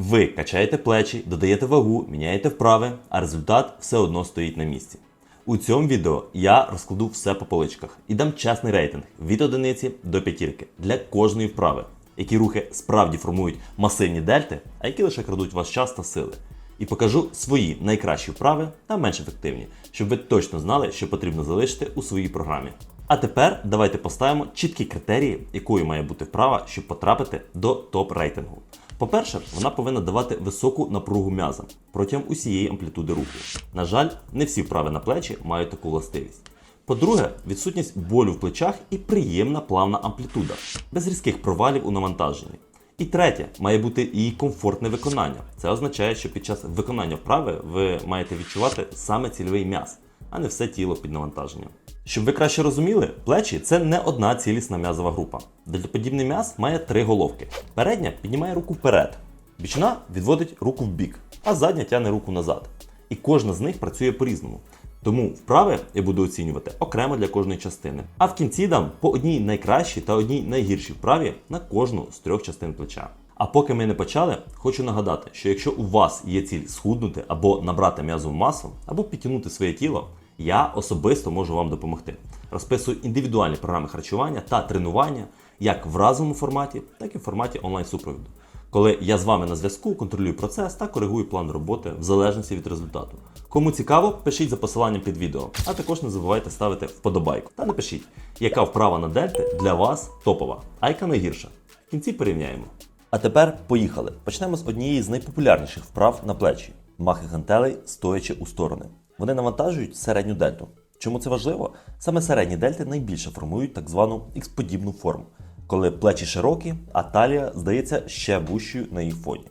Ви качаєте плечі, додаєте вагу, міняєте вправи, а результат все одно стоїть на місці. У цьому відео я розкладу все по поличках і дам чесний рейтинг від одиниці до п'ятірки для кожної вправи, які рухи справді формують масивні дельти, а які лише крадуть ваш час та сили. І покажу свої найкращі вправи та менш ефективні, щоб ви точно знали, що потрібно залишити у своїй програмі. А тепер давайте поставимо чіткі критерії, якою має бути вправа, щоб потрапити до топ рейтингу. По-перше, вона повинна давати високу напругу м'язам протягом усієї амплітуди руху. На жаль, не всі вправи на плечі мають таку властивість. По-друге, відсутність болю в плечах і приємна плавна амплітуда, без різких провалів у навантаженні. І третє, має бути її комфортне виконання. Це означає, що під час виконання вправи ви маєте відчувати саме цільовий м'яз, а не все тіло під навантаженням. Щоб ви краще розуміли, плечі це не одна цілісна м'язова група. Дельтоподібний м'яз має три головки. Передня піднімає руку вперед, бічна відводить руку в бік, а задня тягне руку назад. І кожна з них працює по-різному. Тому вправи я буду оцінювати окремо для кожної частини. А в кінці дам по одній найкращій та одній найгіршій вправі на кожну з трьох частин плеча. А поки ми не почали, хочу нагадати, що якщо у вас є ціль схуднути або набрати м'язову масу, або підтягнути своє тіло, я особисто можу вам допомогти. Розписую індивідуальні програми харчування та тренування як в разовому форматі, так і в форматі онлайн-супровіду. Коли я з вами на зв'язку, контролюю процес та коригую план роботи в залежності від результату. Кому цікаво, пишіть за посиланням під відео, а також не забувайте ставити вподобайку та напишіть, яка вправа на дельти для вас топова, а яка найгірша. В кінці порівняємо. А тепер поїхали. Почнемо з однієї з найпопулярніших вправ на плечі махи гантелей, стоячи у сторони. Вони навантажують середню дельту. Чому це важливо? Саме середні дельти найбільше формують так звану ікс-подібну форму, коли плечі широкі, а талія здається ще вущою на їх фоні.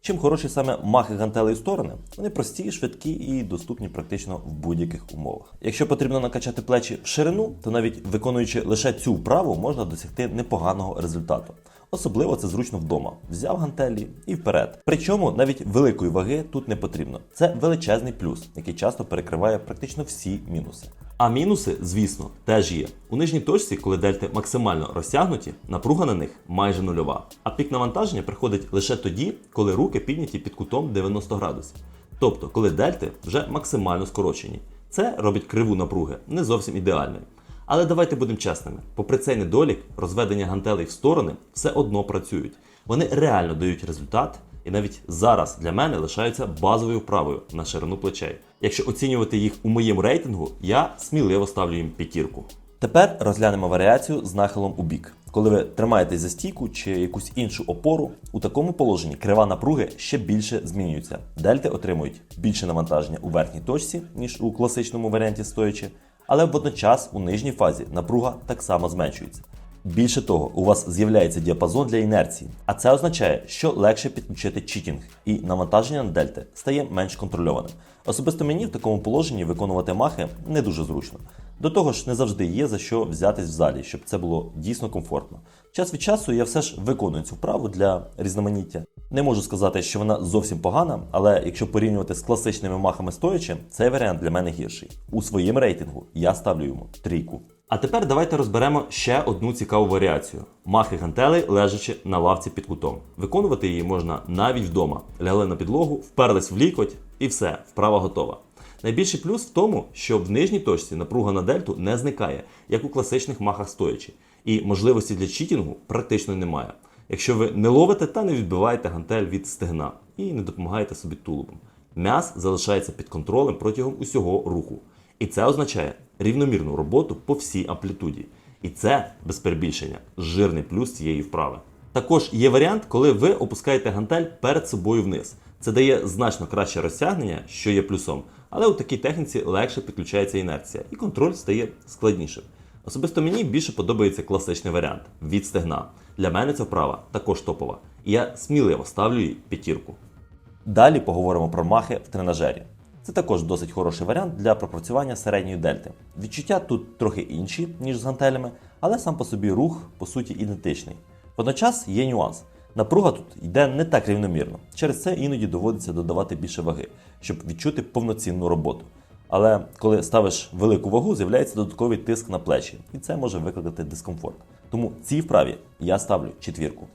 Чим хороші саме махи гантелей сторони, вони прості, швидкі і доступні практично в будь-яких умовах. Якщо потрібно накачати плечі в ширину, то навіть виконуючи лише цю вправу, можна досягти непоганого результату. Особливо це зручно вдома. Взяв гантелі і вперед. Причому навіть великої ваги тут не потрібно. Це величезний плюс, який часто перекриває практично всі мінуси. А мінуси, звісно, теж є. У нижній точці, коли дельти максимально розтягнуті, напруга на них майже нульова. А пік навантаження приходить лише тоді, коли руки підняті під кутом 90 градусів. Тобто, коли дельти вже максимально скорочені. Це робить криву напруги не зовсім ідеальною. Але давайте будемо чесними. Попри цей недолік, розведення гантелей в сторони все одно працюють. Вони реально дають результат, і навіть зараз для мене лишаються базовою вправою на ширину плечей. Якщо оцінювати їх у моєму рейтингу, я сміливо ставлю їм п'ятірку. Тепер розглянемо варіацію з нахилом у бік. Коли ви тримаєтесь за стійку чи якусь іншу опору, у такому положенні крива напруги ще більше змінюється. Дельти отримують більше навантаження у верхній точці, ніж у класичному варіанті стоячи, але водночас у нижній фазі напруга так само зменшується. Більше того, у вас з'являється діапазон для інерції, а це означає, що легше підключити читінг, і навантаження на дельти стає менш контрольованим. Особисто мені в такому положенні виконувати махи не дуже зручно. До того ж, не завжди є за що взятись в залі, щоб це було дійсно комфортно. Час від часу я все ж виконую цю вправу для різноманіття. Не можу сказати, що вона зовсім погана, але якщо порівнювати з класичними махами стоячи, цей варіант для мене гірший. У своєму рейтингу я ставлю йому трійку. А тепер давайте розберемо ще одну цікаву варіацію: махи гантелей, лежачи на лавці під кутом. Виконувати її можна навіть вдома. Лягли на підлогу, вперлись в лікоть і все, вправа готова. Найбільший плюс в тому, що в нижній точці напруга на дельту не зникає, як у класичних махах стоячи, і можливості для читінгу практично немає. Якщо ви не ловите та не відбиваєте гантель від стегна і не допомагаєте собі тулубом. М'яз залишається під контролем протягом усього руху. І це означає рівномірну роботу по всій амплітуді. І це, без перебільшення, жирний плюс цієї вправи. Також є варіант, коли ви опускаєте гантель перед собою вниз. Це дає значно краще розтягнення, що є плюсом, але у такій техніці легше підключається інерція, і контроль стає складнішим. Особисто мені більше подобається класичний варіант від стегна. Для мене ця вправа також топова, і я сміливо ставлю їй п'ятірку. Далі поговоримо про махи в тренажері. Це також досить хороший варіант для пропрацювання середньої дельти. Відчуття тут трохи інші, ніж з гантелями, але сам по собі рух по суті ідентичний. Водночас є нюанс. Напруга тут йде не так рівномірно. Через це іноді доводиться додавати більше ваги, щоб відчути повноцінну роботу. Але коли ставиш велику вагу, з'являється додатковий тиск на плечі, і це може викликати дискомфорт. Тому цій вправі я ставлю четвірку.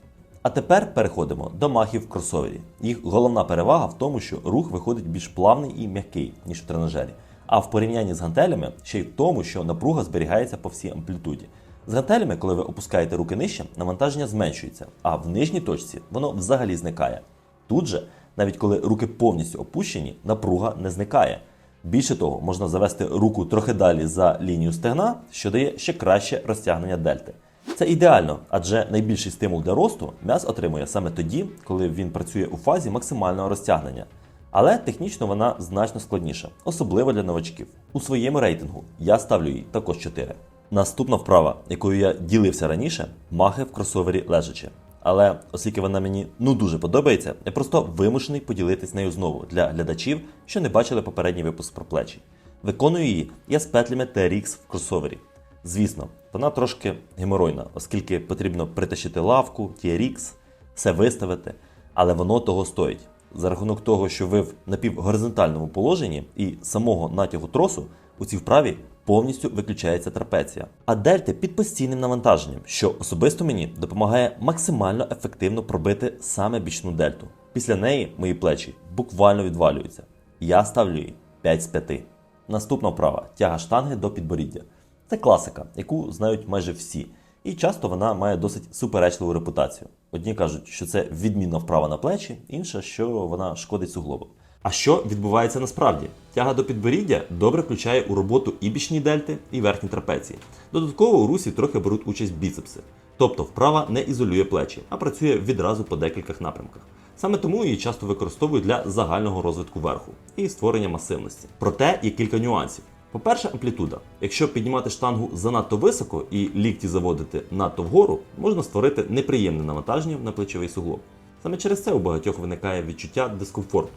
А тепер переходимо до махів в кросовері. Їх головна перевага в тому, що рух виходить більш плавний і м'який, ніж в тренажері. А в порівнянні з гантелями ще й в тому, що напруга зберігається по всій амплітуді. З гантелями, коли ви опускаєте руки нижче, навантаження зменшується, а в нижній точці воно взагалі зникає. Тут же, навіть коли руки повністю опущені, напруга не зникає. Більше того, можна завести руку трохи далі за лінію стегна, що дає ще краще розтягнення дельти. Це ідеально, адже найбільший стимул для росту м'яз отримує саме тоді, коли він працює у фазі максимального розтягнення. Але технічно вона значно складніша, особливо для новачків. У своєму рейтингу я ставлю їй також 4. Наступна вправа, якою я ділився раніше, махи в кросовері лежачи. Але оскільки вона мені ну дуже подобається, я просто вимушений поділитись нею знову для глядачів, що не бачили попередній випуск про плечі. Виконую її я з петлями TRX в кросовері. Звісно, вона трошки геморойна, оскільки потрібно притащити лавку, TRX, все виставити, але воно того стоїть. За рахунок того, що ви в напівгоризонтальному положенні і самого натягу тросу у цій вправі повністю виключається трапеція. А дельти під постійним навантаженням, що особисто мені допомагає максимально ефективно пробити саме бічну дельту. Після неї мої плечі буквально відвалюються. Я ставлю їй 5 з 5. Наступна вправа тяга штанги до підборіддя. Це класика, яку знають майже всі, і часто вона має досить суперечливу репутацію. Одні кажуть, що це відмінна вправа на плечі, інша, що вона шкодить суглобам. А що відбувається насправді? Тяга до підборіддя добре включає у роботу і бічні дельти, і верхні трапеції. Додатково у русі трохи беруть участь біцепси. Тобто вправа не ізолює плечі, а працює відразу по декількох напрямках. Саме тому її часто використовують для загального розвитку верху і створення масивності. Проте є кілька нюансів. По-перше, амплітуда. Якщо піднімати штангу занадто високо і лікті заводити надто вгору, можна створити неприємне навантаження на плечовий суглоб. Саме через це у багатьох виникає відчуття дискомфорту.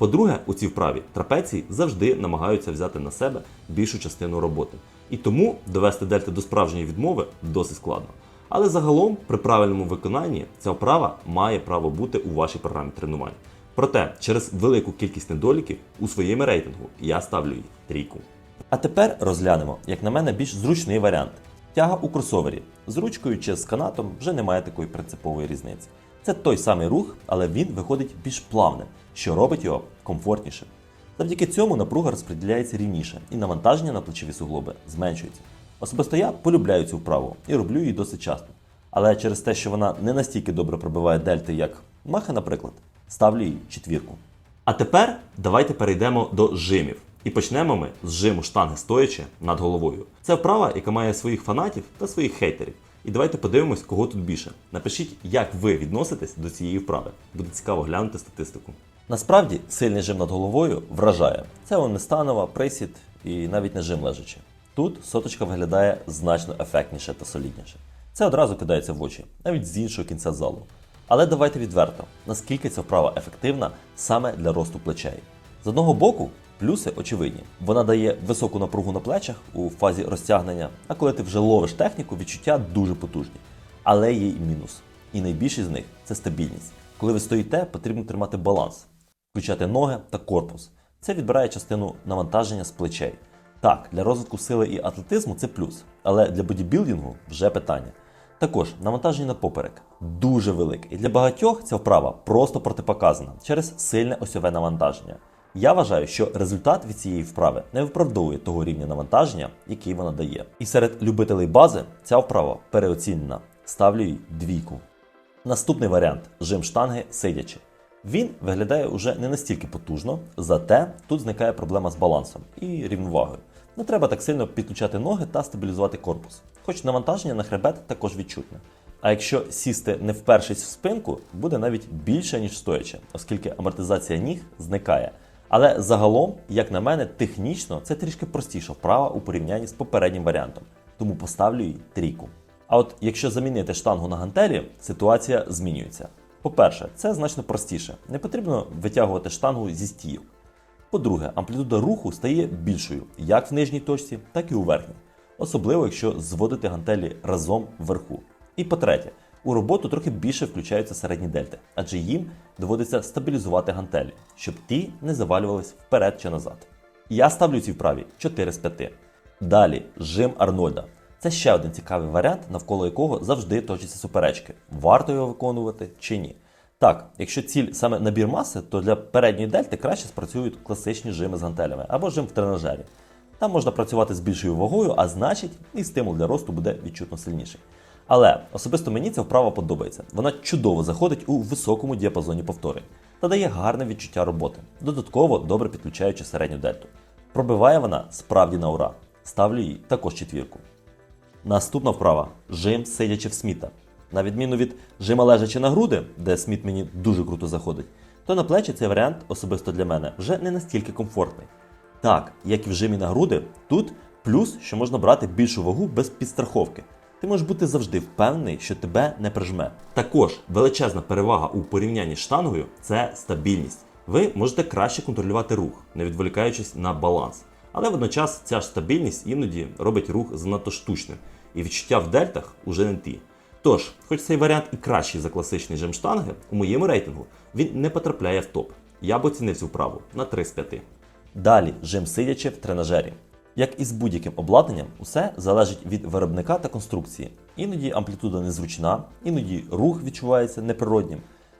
По-друге, у цій вправі трапеції завжди намагаються взяти на себе більшу частину роботи. І тому довести дельти до справжньої відмови досить складно. Але загалом, при правильному виконанні, ця вправа має право бути у вашій програмі тренувань. Проте, через велику кількість недоліків у своєму рейтингу я ставлю їй трійку. А тепер розглянемо, як на мене, більш зручний варіант. Тяга у кросовері. З ручкою чи з канатом вже немає такої принципової різниці. Це той самий рух, але він виходить більш плавним, що робить його комфортнішим. Завдяки цьому напруга розподіляється рівніше і навантаження на плечові суглоби зменшується. Особисто я полюбляю цю вправу і роблю її досить часто. Але через те, що вона не настільки добре пробиває дельти, як махи, наприклад, ставлю їй четвірку. А тепер давайте перейдемо до жимів. І почнемо ми з жиму штанги стоячи над головою. Це вправа, яка має своїх фанатів та своїх хейтерів. І давайте подивимось, кого тут більше. Напишіть, як ви відноситесь до цієї вправи. Буде цікаво глянути статистику. Насправді сильний жим над головою вражає. Це он не станова, присід і навіть не жим лежачи. Тут соточка виглядає значно ефектніше та солідніше. Це одразу кидається в очі, навіть з іншого кінця залу. Але давайте відверто, наскільки ця вправа ефективна саме для росту плечей. З одного боку, плюси очевидні. Вона дає високу напругу на плечах у фазі розтягнення, а коли ти вже ловиш техніку, відчуття дуже потужні. Але є і мінус. І найбільший з них це стабільність. Коли ви стоїте, потрібно тримати баланс, включати ноги та корпус. Це відбирає частину навантаження з плечей. Так, для розвитку сили і атлетизму це плюс, але для бодібілдингу вже питання. Також навантаження на поперек дуже велике, і для багатьох ця вправа просто протипоказана через сильне осьове навантаження. Я вважаю, що результат від цієї вправи не виправдовує того рівня навантаження, який вона дає. І серед любителей бази ця вправа переоцінена. Ставлю їй двійку. Наступний варіант жим штанги сидячи. Він виглядає уже не настільки потужно, зате тут зникає проблема з балансом і рівновагою. Не треба так сильно підключати ноги та стабілізувати корпус, хоч навантаження на хребет також відчутне. А якщо сісти не впершись в спинку, буде навіть більше, ніж стоячи, оскільки амортизація ніг зникає. Але загалом, як на мене, технічно це трішки простіша вправа у порівнянні з попереднім варіантом, тому поставлю їй трійку. А от якщо замінити штангу на гантелі, ситуація змінюється. По-перше, це значно простіше. Не потрібно витягувати штангу зі стійок. По-друге, амплітуда руху стає більшою як в нижній точці, так і у верхній. Особливо, якщо зводити гантелі разом вверху. І по-третє, у роботу трохи більше включаються середні дельти, адже їм доводиться стабілізувати гантелі, щоб ті не завалювались вперед чи назад. Я ставлю цій вправі 4 з 5. Далі жим Арнольда. Це ще один цікавий варіант, навколо якого завжди точаться суперечки. Варто його виконувати чи ні. Так, якщо ціль саме набір маси, то для передньої дельти краще спрацюють класичні жими з гантелями або жим в тренажері. Там можна працювати з більшою вагою, а значить, і стимул для росту буде відчутно сильніший. Але особисто мені ця вправа подобається. Вона чудово заходить у високому діапазоні повторень та дає гарне відчуття роботи, додатково добре підключаючи середню дельту. Пробиває вона справді на ура. Ставлю їй також четвірку. Наступна вправа жим сидячи в сміта. На відміну від жима лежачи на груди, де сміт мені дуже круто заходить, то на плечі цей варіант особисто для мене вже не настільки комфортний. Так, як і в жимі на груди, тут плюс, що можна брати більшу вагу без підстраховки. Ти можеш бути завжди впевнений, що тебе не прижме. Також величезна перевага у порівнянні з штангою це стабільність. Ви можете краще контролювати рух, не відволікаючись на баланс. Але водночас ця ж стабільність іноді робить рух занадто штучним, і відчуття в дельтах уже не ті. Тож, хоч цей варіант і кращий за класичний жим штанги, у моєму рейтингу він не потрапляє в топ. Я б оцінив цю вправу на 3 з 5. Далі жим сидячи в тренажері. Як і з будь-яким обладнанням, усе залежить від виробника та конструкції. Іноді амплітуда незручна, іноді рух відчувається неприроднім.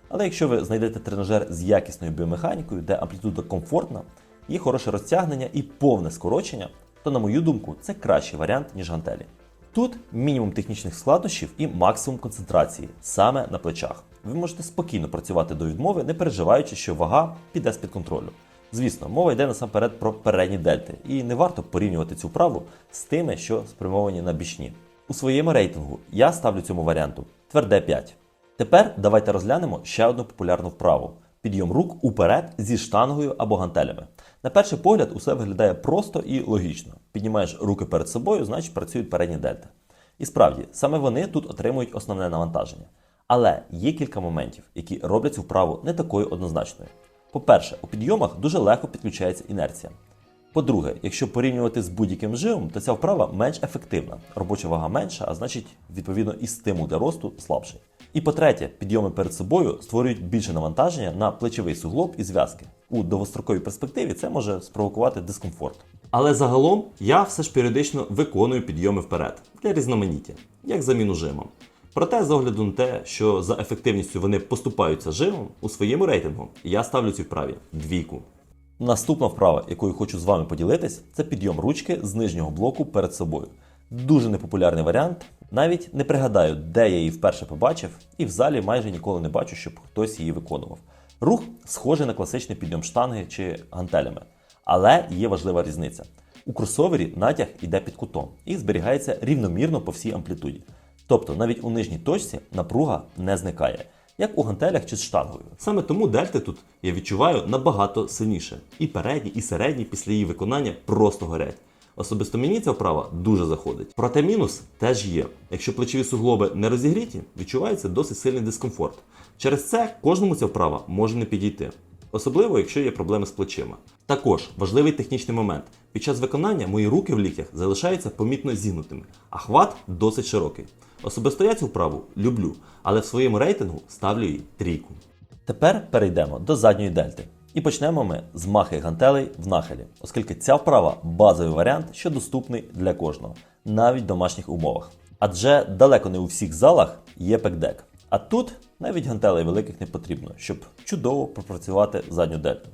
Але якщо ви знайдете тренажер з якісною біомеханікою, де амплітуда комфортна, є хороше розтягнення і повне скорочення, то, на мою думку, це кращий варіант, ніж гантелі. Тут мінімум технічних складнощів і максимум концентрації саме на плечах. Ви можете спокійно працювати до відмови, не переживаючи, що вага піде з-під контролю. Звісно, мова йде насамперед про передні дельти, і не варто порівнювати цю вправу з тими, що спрямовані на бічні. У своєму рейтингу я ставлю цьому варіанту тверде 5. Тепер давайте розглянемо ще одну популярну вправу: підйом рук уперед зі штангою або гантелями. На перший погляд, усе виглядає просто і логічно. Піднімаєш руки перед собою, значить працюють передні дельти. І справді, саме вони тут отримують основне навантаження. Але є кілька моментів, які роблять цю вправу не такою однозначною. По-перше, у підйомах дуже легко підключається інерція. По-друге, якщо порівнювати з будь-яким живом, то ця вправа менш ефективна, робоча вага менша, а значить, відповідно, і стимул для росту слабший. І по-третє, підйоми перед собою створюють більше навантаження на плечовий суглоб і зв'язки. У довгостроковій перспективі це може спровокувати дискомфорт. Але загалом я все ж періодично виконую підйоми вперед для різноманіття, як заміну жимом. Проте, з огляду на те, що за ефективністю вони поступаються жимом, у своєму рейтингу я ставлю цій вправі двійку. Наступна вправа, якою хочу з вами поділитись, це підйом ручки з нижнього блоку перед собою. Дуже непопулярний варіант. Навіть не пригадаю, де я її вперше побачив, і в залі майже ніколи не бачу, щоб хтось її виконував. Рух схожий на класичний підйом штанги чи гантелями. Але є важлива різниця. У кросовері натяг іде під кутом і зберігається рівномірно по всій амплітуді. Тобто навіть у нижній точці напруга не зникає, як у гантелях чи з штангою. Саме тому дельти тут я відчуваю набагато сильніше. І передні, і середні після її виконання просто горять. Особисто мені ця вправа дуже заходить. Проте мінус теж є. Якщо плечові суглоби не розігріті, відчувається досить сильний дискомфорт. Через це кожному ця вправа може не підійти. Особливо, якщо є проблеми з плечима. Також важливий технічний момент. Під час виконання мої руки в ліктях залишаються помітно зігнутими, а хват досить широкий. Особисто я цю вправу люблю, але в своєму рейтингу ставлю їй трійку. Тепер перейдемо до задньої дельти. І почнемо ми з махи гантелей в нахилі, оскільки ця вправа базовий варіант, що доступний для кожного, навіть в домашніх умовах. Адже далеко не у всіх залах є пекдек. А тут навіть гантелей великих не потрібно, щоб чудово пропрацювати задню дельту.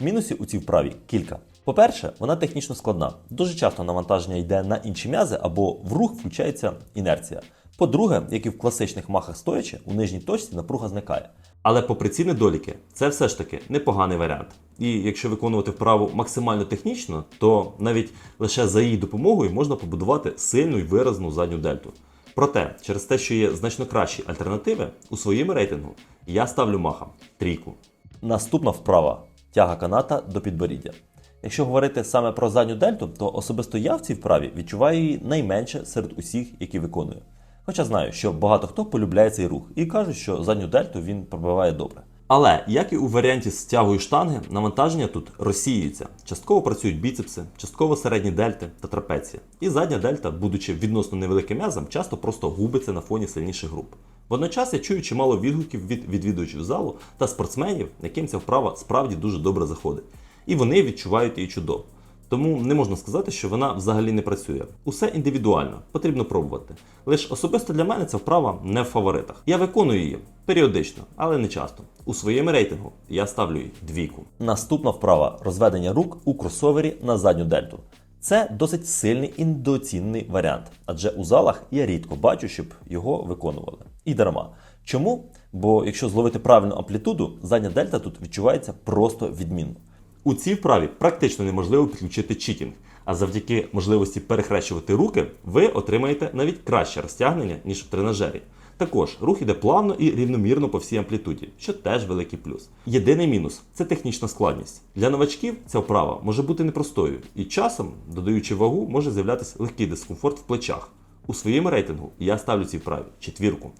Мінусів у цій вправі кілька. По-перше, вона технічно складна. Дуже часто навантаження йде на інші м'язи або в рух включається інерція. По-друге, як і в класичних махах стоячи, у нижній точці напруга зникає. Але попри ці недоліки, це все ж таки непоганий варіант. І якщо виконувати вправу максимально технічно, то навіть лише за її допомогою можна побудувати сильну і виразну задню дельту. Проте, через те, що є значно кращі альтернативи, у своєму рейтингу я ставлю махам трійку. Наступна вправа тяга каната до підборіддя. Якщо говорити саме про задню дельту, то особисто я в цій вправі відчуваю її найменше серед усіх, які виконую. Хоча знаю, що багато хто полюбляє цей рух і кажуть, що задню дельту він пробиває добре. Але, як і у варіанті з тягою штанги, навантаження тут розсіюється. Частково працюють біцепси, частково середні дельти та трапеція. І задня дельта, будучи відносно невеликим м'язом, часто просто губиться на фоні сильніших груп. Водночас я чую чимало відгуків від відвідувачів залу та спортсменів, яким ця вправа справді дуже добре заходить. І вони відчувають її чудово. Тому не можна сказати, що вона взагалі не працює. Усе індивідуально, потрібно пробувати. Лише особисто для мене ця вправа не в фаворитах. Я виконую її періодично, але не часто. У своєму рейтингу я ставлю їй двійку. Наступна вправа розведення рук у кросовері на задню дельту. Це досить сильний і недооцінений варіант, адже у залах я рідко бачу, щоб його виконували. І дарма. Чому? Бо якщо зловити правильну амплітуду, задня дельта тут відчувається просто відмінно. У цій вправі практично неможливо підключити читінг, а завдяки можливості перехрещувати руки, ви отримаєте навіть краще розтягнення, ніж в тренажері. Також рух іде плавно і рівномірно по всій амплітуді, що теж великий плюс. Єдиний мінус це технічна складність. Для новачків ця вправа може бути непростою, і часом, додаючи вагу, може з'являтися легкий дискомфорт в плечах. У своєму рейтингу я ставлю цій вправі четвірку.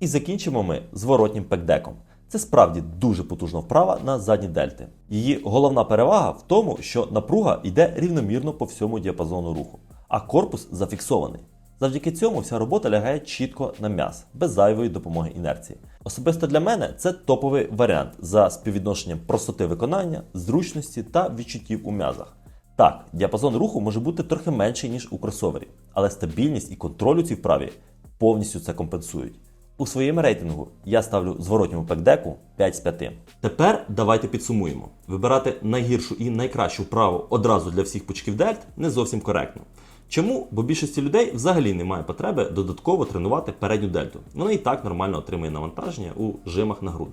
І закінчимо ми зворотнім пекдеком. Це справді дуже потужна вправа на задні дельти. Її головна перевага в тому, що напруга йде рівномірно по всьому діапазону руху, а корпус зафіксований. Завдяки цьому вся робота лягає чітко на м'яз, без зайвої допомоги інерції. Особисто для мене це топовий варіант за співвідношенням простоти виконання, зручності та відчуттів у м'язах. Так, діапазон руху може бути трохи менший, ніж у кросовері, але стабільність і контроль у цій вправі повністю це компенсують. У своєму рейтингу я ставлю зворотньому пекдеку 5 з 5. Тепер давайте підсумуємо. Вибирати найгіршу і найкращу вправу одразу для всіх пучків дельт не зовсім коректно. Чому? Бо більшості людей взагалі немає потреби додатково тренувати передню дельту. Вона і так нормально отримує навантаження у жимах на груди.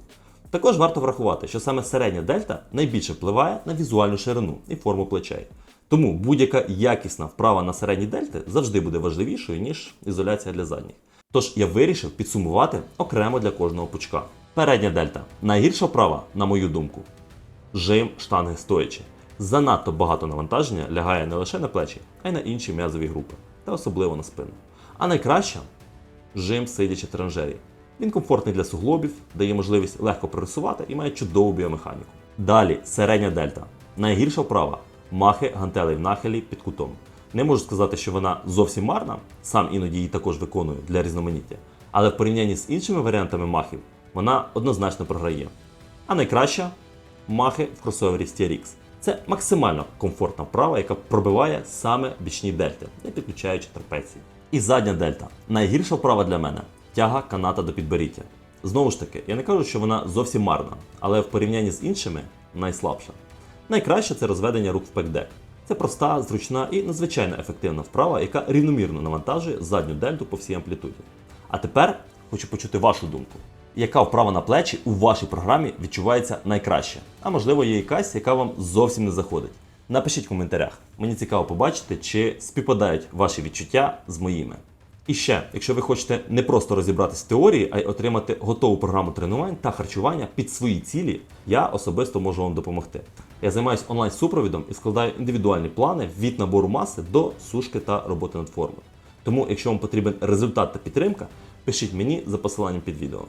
Також варто врахувати, що саме середня дельта найбільше впливає на візуальну ширину і форму плечей. Тому будь-яка якісна вправа на середній дельти завжди буде важливішою, ніж ізоляція для задніх. Тож я вирішив підсумувати окремо для кожного пучка. Передня дельта найгірша вправа, на мою думку, жим штанги стоячи. Занадто багато навантаження лягає не лише на плечі, а й на інші м'язові групи, та особливо на спину. А найкраще жим сидячи транжері. Він комфортний для суглобів, дає можливість легко прорисувати і має чудову біомеханіку. Далі середня дельта. Найгірша вправа махи гантелей в нахилі під кутом. Не можу сказати, що вона зовсім марна, сам іноді її також виконую для різноманіття, але в порівнянні з іншими варіантами махів вона однозначно програє. А найкраща махи в кросовері STRX. Це максимально комфортна вправа, яка пробиває саме бічні дельти, не підключаючи трапеції. І задня дельта. Найгірша вправа для мене тяга каната до підборіття. Знову ж таки, я не кажу, що вона зовсім марна, але в порівнянні з іншими найслабша. Найкраще це розведення рук в пекдек. Це проста, зручна і надзвичайно ефективна вправа, яка рівномірно навантажує задню дельту по всій амплітуді. А тепер хочу почути вашу думку. Яка вправа на плечі у вашій програмі відчувається найкраще? А можливо, є якась, яка вам зовсім не заходить. Напишіть в коментарях. Мені цікаво побачити, чи співпадають ваші відчуття з моїми. І ще, якщо ви хочете не просто розібратися в теорії, а й отримати готову програму тренувань та харчування під свої цілі, я особисто можу вам допомогти. Я займаюся онлайн-супровідом і складаю індивідуальні плани від набору маси до сушки та роботи над формою. Тому, якщо вам потрібен результат та підтримка, пишіть мені за посиланням під відео.